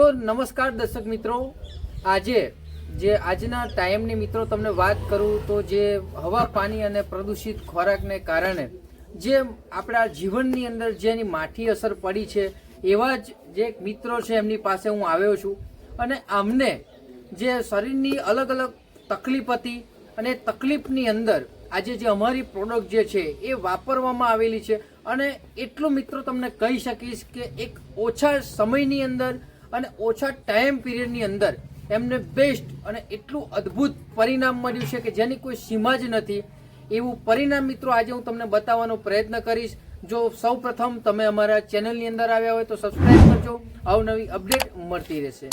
તો નમસ્કાર દર્શક મિત્રો. આજે જે આજના ટાઈમની મિત્રો તમને વાત કરું તો જે હવા, પાણી અને પ્રદૂષિત ખોરાકને કારણે જે આપણા જીવનની અંદર જેની માઠી અસર પડી છે, એવા જ જે મિત્રો છે એમની પાસે હું આવ્યો છું. અને અમને જે શરીરની અલગ અલગ તકલીફ હતી અને તકલીફની અંદર આજે જે અમારી પ્રોડક્ટ જે છે એ વાપરવામાં આવેલી છે. અને એટલું મિત્રો તમને કહી શકીશ કે એક ઓછા સમયની અંદર અને ઓછા ટાઈમ પીરિયડની અંદર એમને બેસ્ટ અને એટલું અદ્ભુત પરિણામ મળ્યું છે કે જેની કોઈ સીમા જ નથી. એવું પરિણામ મિત્રો આજે હું તમને બતાવવાનો પ્રયત્ન કરીશ. જો સૌ પ્રથમ તમે અમારા ચેનલની અંદર આવ્યા હોય તો સબસ્ક્રાઈબ કરજો. અવનવી અપડેટ મળતી રહેશે.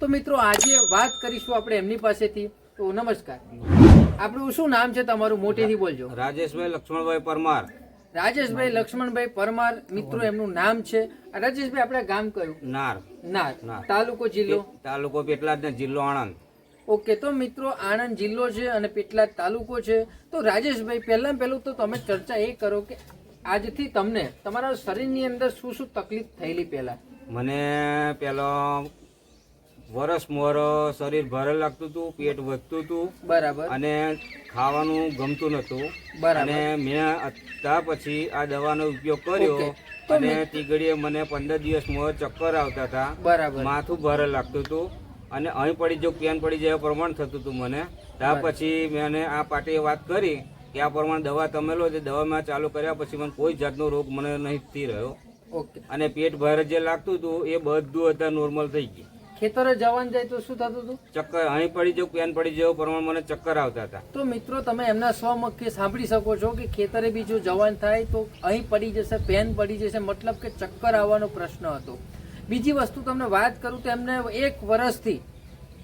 તો મિત્રો આજે વાત કરીશું આપણે એમની પાસેથી. તો નમસ્કાર. આપણું શું નામ છે તમારું? મોટેથી બોલજો. રાજેશભાઈ લક્ષ્મણભાઈ પરમાર. રાજેશભાઈ લક્ષ્મણભાઈ પરમાર મિત્રો એમનું નામ છે. રાજેશભાઈ આપણે ગામ કયું? નાર. નાર. તાલુકો જિલ્લો? તાલુકો પેટલાદ ને જિલ્લો આણંદ. ઓકે તો મિત્રો આણંદ જિલ્લો છે અને પેટલાદ તાલુકો છે. તો રાજેશભાઈ પહેલા પહેલું તો તમે ચર્ચા એ કરો કે આજથી તમને તમારા શરીરની અંદર શું શું તકલીફ થયેલી પહેલા? મને પેલો વરસ મોર શરીર ભારે લાગતું હતું પેટ વધતું હતું. બરાબર. અને ખાવાનું ગમતું નતું અને મેં ત્યાં પછી આ દવાનો ઉપયોગ કર્યો અને તીગડીએ મને પંદર દિવસ મોર ચક્કર આવતા હતા. બરાબર. માથું ભારે લાગતું હતું. અને અહીં પડી જો પેન પડી જાય પ્રમાણ થતું હતું મને. ત્યાં પછી મેં આ પાર્ટીએ વાત કરી કે આ પ્રમાણે દવા તમે લો. તે દવા મેં ચાલુ કર્યા પછી મને કોઈ જાતનો રોગ મને નહીં થઈ રહ્યો અને પેટ ભારે જે લાગતું હતું એ બધું અત્યારે નોર્મલ થઈ ગયું. ખેતરે જવાનું જાય તો શું થતું હતું? ચક્કર અહીં પડી જવું પેન પડી જવું પ્રમાણે મને ચક્કર આવતા હતા. તો મિત્રો તમે એમના સ્વમુખથી સાંભળી શકો છો કે ખેતરે બી જો જવાન થાય તો અહીં પડી જશે પેન પડી જશે મતલબ કે ચક્કર આવવાનો પ્રશ્ન હતો. બીજી વસ્તુ તમને વાત કરું તો એમને એક વર્ષથી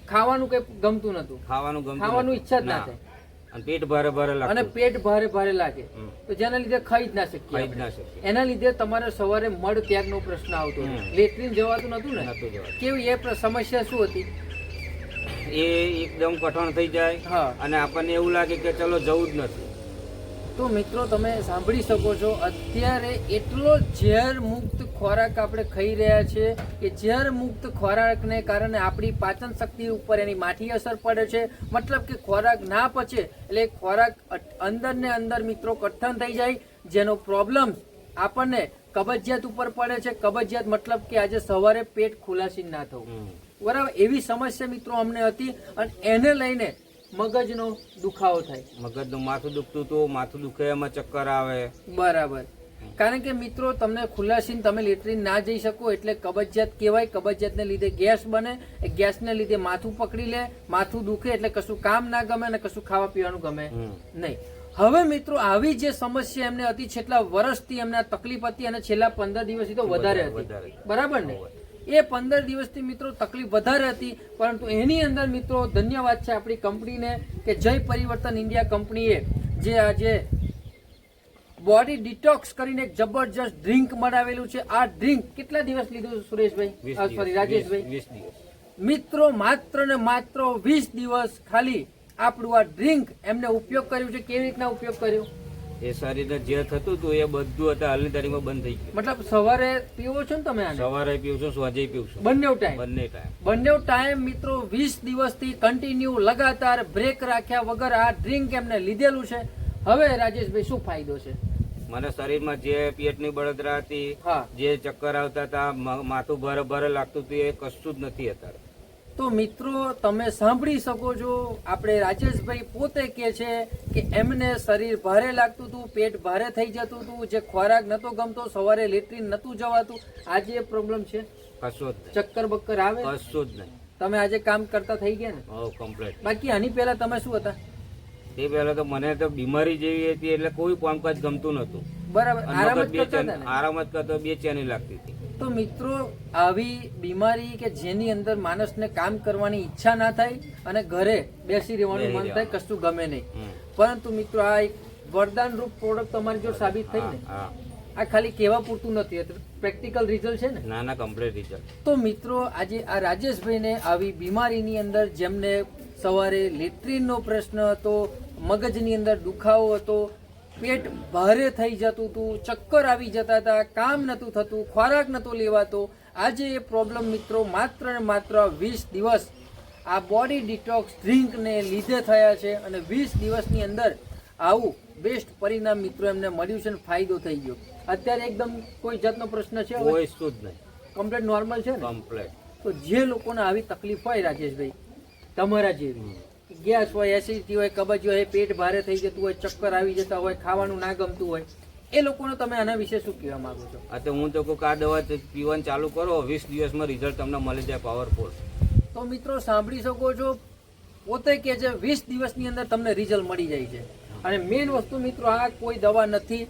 ખાવાનું કઈ ગમતું નતું ખાવાનું ગમતું ખાવાનું ઈચ્છા જ ના. થાય. અને પેટ ભારે ભારે અને પેટ ભારે ભારે લાગે. તો જેના લીધે ખાઈ જ ના શકીએ ખાઈ જ ના શકીએ. એના લીધે તમારે સવારે મળ ત્યાગનો પ્રશ્ન આવતો. લેટ્રિન જવાતું નતું ને? કેવી એ સમસ્યા શું હતી? એ એકદમ કઠણ થઈ જાય હા. અને આપણને એવું લાગે કે ચલો જવું જ નથી. તો મિત્રો તમે સાંભળી શકો છો અત્યારે એટલો ઝેર મુક્ત ખોરાક આપણે ખાઈ રહ્યા છે કે ઝેર મુક્ત ખોરાકને કારણે આપણી પાચન શક્તિ ઉપર એની માઠી અસર પડે છે. મતલબ કે ખોરાક ના પચે એટલે ખોરાક અંદર ને અંદર મિત્રો કઠણ થઈ જાય જેનો પ્રોબ્લેમ આપણને કબજિયાત ઉપર પડે છે. કબજિયાત મતલબ કે આજે સવારે પેટ ખુલાસી ના થવું. બરાબર? એવી સમસ્યા મિત્રો અમને હતી અને એને લઈને મગજનો દુખાવો થાય. મગજનું માથું દુખતું હતું માથું દુખે એમાં ચક્કર આવે. બરાબર. કારણ કે મિત્રો તમને ખુલ્લાસીન તમે લેટરીન ના જઈ શકો એટલે કબજિયાત કહેવાય કબજિયાતને લીધે ગેસ બને એ ગેસને લીધે માથું પકડી લે માથું દુખે એટલે કશું કામ ના ગમે અને કશું ખાવા પીવાનું ગમે નહીં. હવે મિત્રો આવી જે સમસ્યા એમને હતી છેલ્લા વર્ષથી એમને તકલીફ હતી અને છેલ્લા પંદર દિવસથી તો વધારે હતી. બરાબર ને? એ પંદર દિવસથી મિત્રો તકલીફ વધારે હતી પરંતુ એની અંદર મિત્રો ધન્યવાદ છે આપણી કંપનીને કે જય પરિવર્તન ઇન્ડિયા કંપનીએ જે આજે બોડી ડિટોક્સ કરીને એક જબરજસ્ત ડ્રિંક બનાવેલું છે. આ ડ્રિંક કેટલા દિવસ લીધું સુરેશભાઈ. સોરી રાજેશભાઈ. મિત્રો માત્ર ને માત્ર વીસ દિવસ ખાલી આપણું આ ડ્રિંક એમને ઉપયોગ કર્યું છે. કેવી રીતના ઉપયોગ કર્યો? એ શરીરને જે થતું હતું એ બધું અત્યારે હાલની તારીખમાં બંધ થઈ ગયું. મતલબ સવારે પીવો છો ને તમે સવારે પીવું છું સાંજે પીવું છું બંને ટાઈમ બંને ટાઈમ બંને ટાઈમ મિત્રો વીસ દિવસથી કન્ટિન્યુ લગાતાર બ્રેક રાખ્યા વગર આ ડ્રિંક એમને લીધેલું છે. હવે રાજેશભાઈ શું ફાયદો છે? મને શરીરમાં જે પેટની બળતરા હતી જે ચક્કર આવતા હતા માથું ભારે ભારે લાગતું હતું એ કશું જ નથી અત્યારે. તો મિત્રો તમે સાંભળી શકો છો આપણે રાજેશભાઈ પોતે કે છે કે એમને શરીર ભારે લાગતું હતું પેટ ભારે થઈ જતું હતું જે ખોરાક નતો ગમતો સવારે લેટ્રિન નતું જવાતું. આજે એ પ્રોબ્લેમ છે? કશું જ ચક્કર બક્કર આવે? કશું જ નહીં. તમે આજે કામ કરતા થઈ ગયા ને? કમ્પ્લીટ બાકી આની પહેલા તમે શું હતા? તે પહેલા તો મને તો બીમારી જેવી હતી એટલે કોઈ કામકાજ ગમતું નતું. બરાબર. આરામ જ કરતો બે ચેની લાગતી હતી. તો મિત્રો આવી બીમારી કે જેની અંદર માણસને કામ કરવાની ઈચ્છા ના થાય અને ઘરે બેસી રહેવાનું મન થાય કશું ગમે નહીં. પરંતુ મિત્રો આ એક વરદાન રૂપ પ્રોડક્ટ તમારી જો સાબિત થઈ ને? આ ખાલી કહેવા પૂરતું નથી પ્રેક્ટિકલ રિઝલ્ટ છે ને? ના ના કમ્પ્લીટ રિઝલ્ટ તો મિત્રો આજે આ રાજેશભાઈને આવી બીમારીની અંદર જેમને સવારે લેટ્રિનનો પ્રશ્ન હતો મગજની અંદર દુખાવો હતો પેટ ભારે થઈ જતું હતું ચક્કર આવી જતા હતા કામ નહોતું થતું ખોરાક નહોતો લેવાતો. આજે એ પ્રોબ્લેમ મિત્રો માત્ર ને માત્ર વીસ દિવસ આ બોડી ડિટોક્સ ડ્રિંકને લીધે થયા છે અને વીસ દિવસની અંદર આવું બેસ્ટ પરિણામ મિત્રો એમને મળ્યું છે અને ફાયદો થઈ ગયો. અત્યારે એકદમ કોઈ જાતનો પ્રશ્ન છે? કોઈ શું જ નહીં. કમ્પ્લેટ નોર્મલ છે ને? કમ્પ્લેટ તો જે લોકોને આવી તકલીફ હોય રાજેશભાઈ તમારા જેવી. ગેસ હોય એસિડિટી હોય કબજ હોય પેટ ભારે થઈ જતું હોય ચક્કર આવી જતા હોય ખાવાનું ના ગમતું હોય એ લોકોને તમે આના વિશે શું કહેવા માંગો છો? આ તો હું તો કહું આ દવા પીવાનું ચાલુ કરો વીસ દિવસમાં રિઝલ્ટ તમને મળી જાય પાવરફુલ તો મિત્રો સાંભળી શકો છો પોતે કે છે વીસ દિવસની અંદર તમને રિઝલ્ટ મળી જાય છે. અને મેઇન વસ્તુ મિત્રો આ કોઈ દવા નથી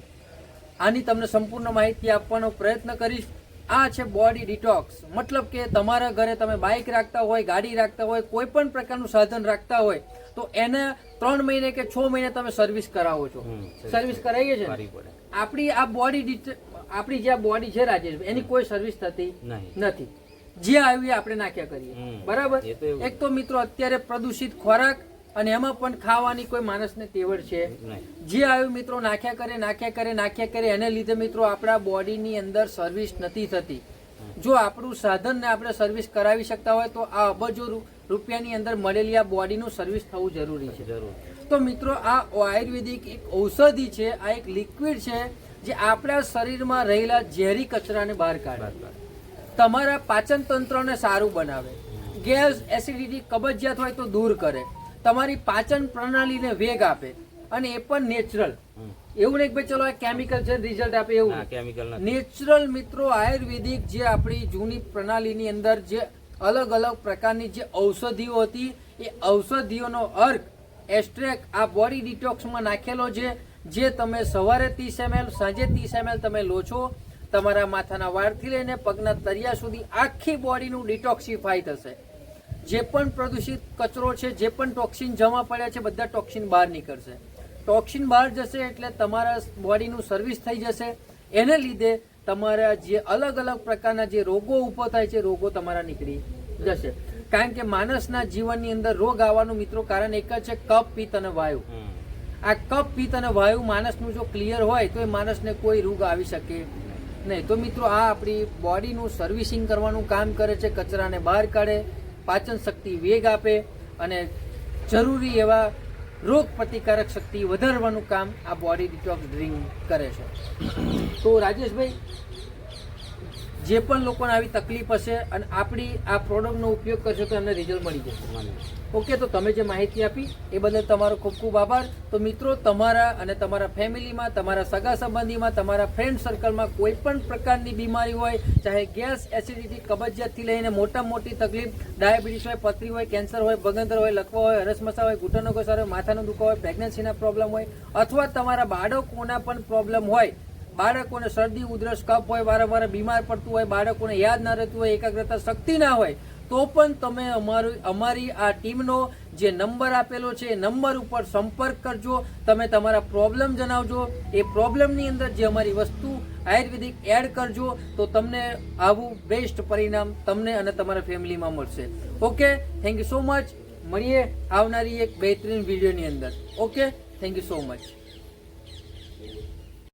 આની તમને સંપૂર્ણ માહિતી આપવાનો પ્રયત્ન કરીશ. આ છે બોડી ડિટોક્સ મતલબ કે તમારા ઘરે તમે બાઇક રાખતા હોય ગાડી રાખતા હોય કોઈ પણ પ્રકારનું સાધન રાખતા હોય તો એને ત્રણ મહિને કે છ મહિને તમે સર્વિસ કરાવો છો. સર્વિસ કરાવીએ છે ને? કરવી પડે. આપણી આ બોડી આપણી જે આ બોડી છે રાજેશ એની કોઈ સર્વિસ થતી નથી. જે આવ્યું એ આપણે નાખ્યા કરીએ. બરાબર. એક તો મિત્રો અત્યારે પ્રદૂષિત ખોરાક અને એમાં પણ ખાવાની કોઈ માણસને તેવડ છે. જે આવ્યું મિત્રો નાખ્યા કરે નાખ્યા કરે નાખ્યા કરે એને લીધે મિત્રો આપણા બોડીની અંદર સર્વિસ નથી થતી. જો આપણું સાધનને આપણે સર્વિસ કરાવી શકતા હોય તો આ અબજો રૂપિયાની અંદર મળેલી આ બોડીનું સર્વિસ થવું જરૂરી છે. જરૂર. તો મિત્રો આ આયુર્વેદિક એક ઔષધિ છે આ એક લિક્વિડ છે જે આપણા શરીરમાં રહેલા ઝેરી કચરાને બહાર કાઢે. તમારા પાચન તંત્રને સારું બનાવે. ગેસ એસિડિટી કબજિયાત હોય તો દૂર કરે. તમારી પાચન પ્રણાલીને વેગ આપે અને એ પણ નેચરલ એવું નહીં કે ભાઈ ચલો આ કેમિકલ છે રિઝલ્ટ આપે એવું કેમિકલ નેચરલ મિત્રો આયુર્વેદિક જે આપણી જૂની પ્રણાલીની અંદર જે અલગ અલગ પ્રકારની જે ઔષધિઓ હતી એ ઔષધિઓનો અર્ક એસ્ટ્રેક આ બોડી ડિટોક્સમાં નાખેલો છે જે તમે સવારે ત્રીસ એમએલ સાંજે ત્રીસ એમએલ તમે લો છો તમારા માથાના વાળથી લઈને પગના તરિયા સુધી આખી બોડીનું ડિટોક્સિફાઈ થશે. જે પણ પ્રદૂષિત કચરો છે જે પણ ટોક્સિન જમા પડ્યા છે બધા ટોક્સિન બહાર નીકળશે. ટોક્સિન બહાર જશે એટલે તમારા બોડીનું સર્વિસ થઈ જશે. એને લીધે તમારા જે અલગ અલગ પ્રકારના જે રોગો ઊભો થાય છે રોગો તમારા નીકળી જશે. કારણ કે માણસના જીવનની અંદર રોગ આવવાનું મિત્રો કારણ એક જ છે કફ પિત્ત અને વાયુ. આ કફ પિત્ત અને વાયુ માણસનું જો ક્લિયર હોય તો એ માણસને કોઈ રોગ આવી શકે નહીં. તો મિત્રો આ આપણી બોડીનું સર્વિસિંગ કરવાનું કામ કરે છે કચરાને બહાર કાઢે. પાચન શક્તિ વેગ આપે અને જરૂરી એવા રોગ પ્રતિકારક શક્તિ વધારવાનું કામ આ બોડી ડિટોક્સ ડ્રિંક કરે છે. તો રાજેશભાઈ જે પણ લોકોને આવી તકલીફ હશે અને આપણી આ પ્રોડક્ટનો ઉપયોગ કરશો તો એમને રિઝલ્ટ મળી જશે. ઓકે, તો તમે જે માહિતી આપી, એ બદલ તમારો ખૂબ ખૂબ આભાર તો મિત્રો, તમારા અને તમારા ફેમિલીમાં, તમારા સગા સંબંધીમાં, તમારા ફ્રેન્ડ સર્કલમાં કોઈ પણ પ્રકારની બીમારી હોય, ચાહે ગેસ એસિડિટી કબજિયાતથી લઈને મોટા મોટી તકલીફ ડાયાબિટીસ હોય, પથરી હોય કેન્સર હોય, ભગંદર હોય લકવા હોય હરસમસા હોય, ઘૂંટણનો ઘસારો હોય, માથાનો દુખાવો હોય પ્રેગ્નન્સીના પ્રોબ્લેમ હોય, અથવા તમારા બાળકોના પણ પ્રોબ્લેમ હોય બાળકોને શરદી, ઉધરસ, કફ હોય, વારંવાર બીમાર પડતું હોય, બાળકોને યાદ ના રહેતું હોય, એકાગ્રતા, શક્તિ ના હોય, તો પણ તમે અમારું, અમારી આ ટીમનો જે નંબર આપેલો છે, એ નંબર ઉપર સંપર્ક કરજો. તમે તમારા પ્રોબ્લેમ જણાવજો. એ પ્રોબ્લેમની અંદર જે અમારી વસ્તુ આયુર્વેદિક એડ કરજો, તો તમને આવું બેસ્ટ પરિણામ તમને અને તમારા ફેમિલીમાં મળશે. Okay thank you so much મળીએ આવનારી એક બહેતરીન વિડીયોની અંદર. Okay thank you so much